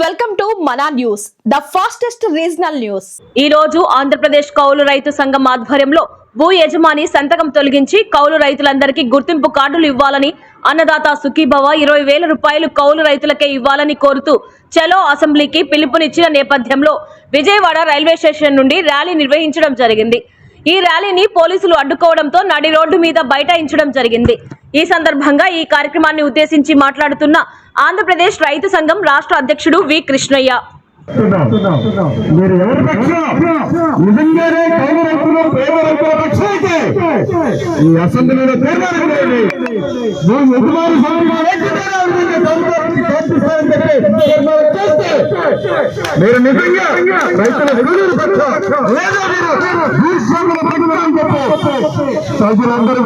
Welcome to Mana news the fastest regional news. ఈ రోజు ఆంధ్రప్రదేశ్ కౌలు రైతు సంఘం ఆధ్వర్యంలో భూ యజమాని సంతకం తొలగించి కౌలు రైతులందరికీ గుర్తింపు కార్డులు ఇవ్వాలని అన్నదాత సుఖీభవ ఇరవై వేల రూపాయలు కౌలు రైతులకే ఇవ్వాలని కోరుతూ చలో అసెంబ్లీకి పిలుపునిచ్చిన నేపథ్యంలో విజయవాడ రైల్వే స్టేషన్ నుండి ర్యాలీ నిర్వహించడం జరిగింది. ఈ ర్యాలీని పోలీసులు అడ్డుకోవడంతో నడి రోడ్డు మీద బైఠాయించడం జరిగింది. ఈ సందర్భంగా ఈ కార్యక్రమాన్ని ఉద్దేశించి మాట్లాడుతున్న ఆంధ్రప్రదేశ్ రైతు సంఘం రాష్ట్ర అధ్యక్షుడు వి కృష్ణయ్య. మీరు ఎవరి పక్షం నిజంగానే కౌలు రైతులు పేద రైతుల పక్షం అయితే ఈ అసెంబ్లీలో తీర్మానం యజమాని సభ్యులు లేకపోతే ఆ విధంగా ప్రభుత్వానికి సమర్పిస్తానని చెప్పి తీర్మానం చేస్తే మీరు నిజంగా రైతుల విలువల లేదా మీరు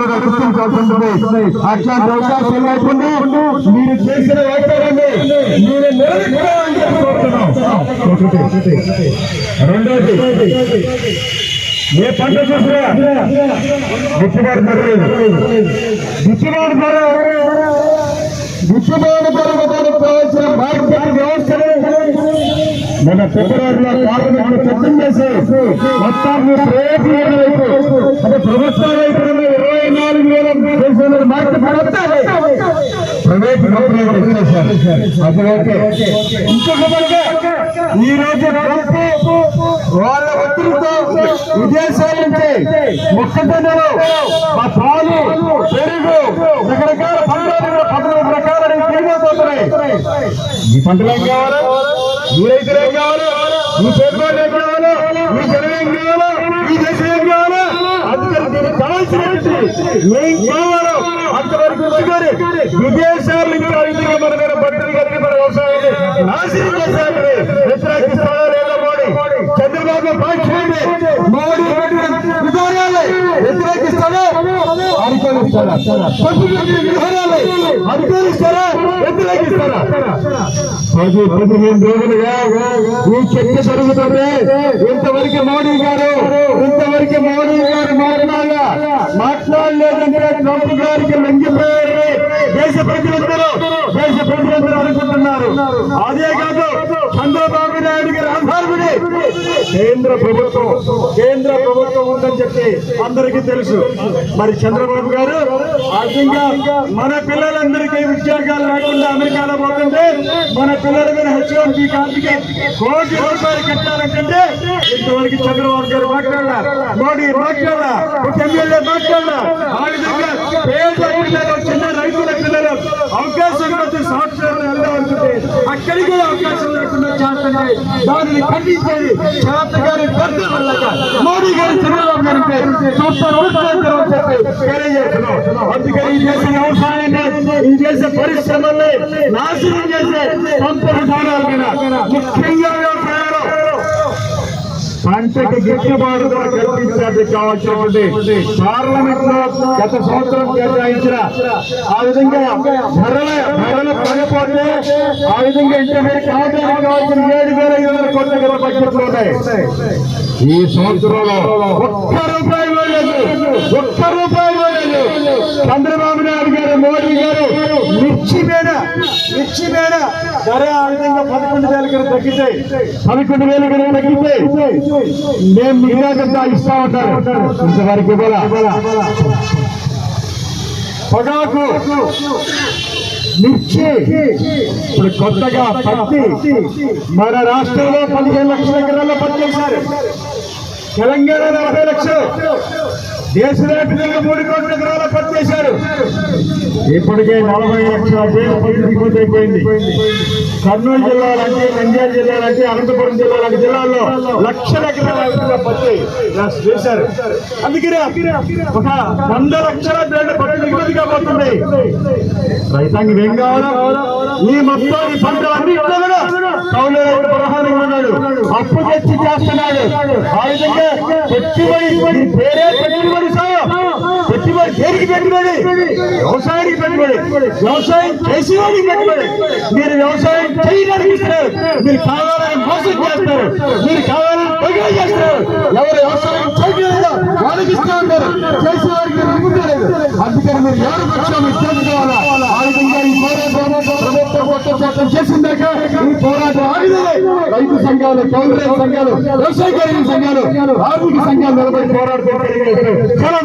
కూడా గుర్తించాల్సింది అట్లాంటి అవకాశం లేకుండా మీరు చేసిన మీరు రెండోది ఏ పంట చూసినా గిట్టుబాటు ధర లేదు. గిట్టుబాటు ధర గిట్టుబాటు ధర మన ఫిబ్రవరిలో పార్లమెంట్ చట్టం చేసి మొత్తాన్ని వైపు వైపు ఇరవై నాలుగు వేల దేశంలో మార్కెట్ ప్రైవేట్ కంపెనీలు అది ఓకే ఇంకొక పనిగా ఈ రోజు వాళ్ళ ఒత్తిడితో విదేశాల నుంచి మొక్కజొన్నలు మా పాలు పెరుగు రకరకాల పంటలు పదకొండు రకాల పంటలు ఏం కావాలి ఈ ఏం కావాలి ఈ పేదవాళ్ళు ఏం కావాలి జనం ఏం ఈ దేశం ఏం అందుకని దీనికి ఏం కావాలో అంతవరకు ఉంచుకొని విదేశాల నుంచి ఆ మన మీద బట్టలు కలిగి మన వ్యవసాయాన్ని నాశనం చేశారు వ్యతిరేకిస్తారా లేదా మోడీ? చంద్రబాబు పాక్షిండి మోడీ వ్యతిరేకిస్తారా విధానాలు అనుకూలిస్తారా వ్యతిరేకిస్తారా పది పదిహేను రోజులుగా ఈ చర్చ జరుగుతుంది. ఇంతవరకు మోడీ గారు ఇంతవరకు మోడీ గారు మాట్లాడాలా మాట్లాడలేదంటే ట్రంప్ గారికి లొంగిపోయారు. దేశ ప్రజలందరూ దేశ ప్రజలందరూ అనుకుంటున్నారు. అదే కాదు చంద్రబాబు నాయుడు గారు కేంద్ర ప్రభుత్వం కేంద్ర ప్రభుత్వం ఉందని చెప్పి అందరికీ తెలుసు. మరి చంద్రబాబు గారు ఆ మన పిల్లలందరికీ ఉద్యోగాలు లేకుండా అమెరికాలో పోతుంటే మన పిల్లల మీద హెచ్ఓపి కార్డుకి కోటి రూపాయలు కట్టాలంటే ఇంతవరకు చంద్రబాబు గారు మాట్లాడారు మోడీ మాట్లాడారా ఒక ఎమ్మెల్యే మాట్లాడారా ఆ విధంగా పేద చిన్న రైతుల పిల్లలు అవకాశం వచ్చి సాఫ్ట్వేర్ వెళ్ళాలనుకుంటే అక్కడికి కూడా అవకాశం లేకుండా చేస్తున్నాయి దానిని ఖండించేది చేత గారి పెద్ద వల్లక మోడీ గారి చంద్రబాబు గారికి సూపర్ ఉత్తరం చెప్పి తెలియజేస్తున్నాం అందుకని ఈ దేశ వ్యవసాయాన్ని ఈ దేశ పరిశ్రమల్ని నాశనం చేసే సంపద విధానాల మీద ముఖ్యంగా వ్యవసాయంలో సంఖ్యకి గిట్టుబాటు ధర కల్పించాలి కావాల్సినటువంటి పార్లమెంట్లో గత సంవత్సరం కేటాయించిన ఆ విధంగా ధరల ధరలు పడిపోతే ఆ విధంగా ఇంటర్మీడియట్ కావడానికి కావాల్సిన ఏడు వేల ఐదు వందల కోట్ల గల బడ్జెట్లో ఉన్నాయి. ఈ సంవత్సరంలో ఒక్క రూపాయి కూడా ఒక్క రూపాయి కూడా చంద్రబాబు నాయుడు గారు మోడీ గారు మిర్చి మీద మిర్చి మీద ధర ఆ విధంగా పదకొండు వేల కన్నా తగ్గితాయి పదకొండు వేల కన్నా తగ్గితాయి మేము మిగతా ఇస్తా ఉంటారు. ఇంతవరకు పొగాకు. మిర్చి. ఇప్పుడు కొత్తగా పత్తి. మన రాష్ట్రంలో పదిహేను లక్షల ఎకరాల్లో పత్తి వేశారు తెలంగాణ నలభై లక్షలు. దేశవ్యాప్తంగా మూడు కోట్ల ఎకరాల పత్తి వేశారు ఇప్పటికే నలభై లక్షల వేల పత్తి అయిపోయింది. కర్నూలు జిల్లా లాంటి నంద్యాల జిల్లా లాంటి అనంతపురం జిల్లా లాంటి జిల్లాల్లో లక్షల ఎకరాల విధంగా పత్తి వేశారు అందుకనే ఒక వంద లక్షల వేల పత్తి దిగుమతి కాబోతుంది. రైతాంగం ఏం కావాలా? ఈ మొత్తం పంట పంటలన్నింటిలో కూడా కౌలు రైతు ఉన్నాడు. అప్పు తెచ్చి చేస్తున్నాడు. ఆ విధంగా పెట్టుబడి పేరే పెట్టుబడి సాయం పెట్టుబడి వ్యవసాయానికి పెట్టుబడి వ్యవసాయం చేసేవాడికి పెట్టుబడి. మీరు వ్యవసాయం చేయడానికి ఇస్తారు. మీరు కావాలని మోసం చేస్తారు. మీరు కావాలని పగిలి చేస్తారు. ఎవరు వ్యవసాయం చేయలేదో వాళ్ళకి ఇస్తూ ఉంటారు చేసేవాడికి అందుకని మీరు ఎవరి పక్షం ఇచ్చేది కావాలా? ఆ విధంగా ఈ పోరాటం ప్రభుత్వం కొత్త చట్టం చేసిందాక ఈ పోరాటం ఆగిదే రైతు సంఘాలు కాంగ్రెస్ సంఘాలు వ్యవసాయ సంఘాలు ఆర్థిక సంఘాలు నిలబడి పోరాడుతూ చాలా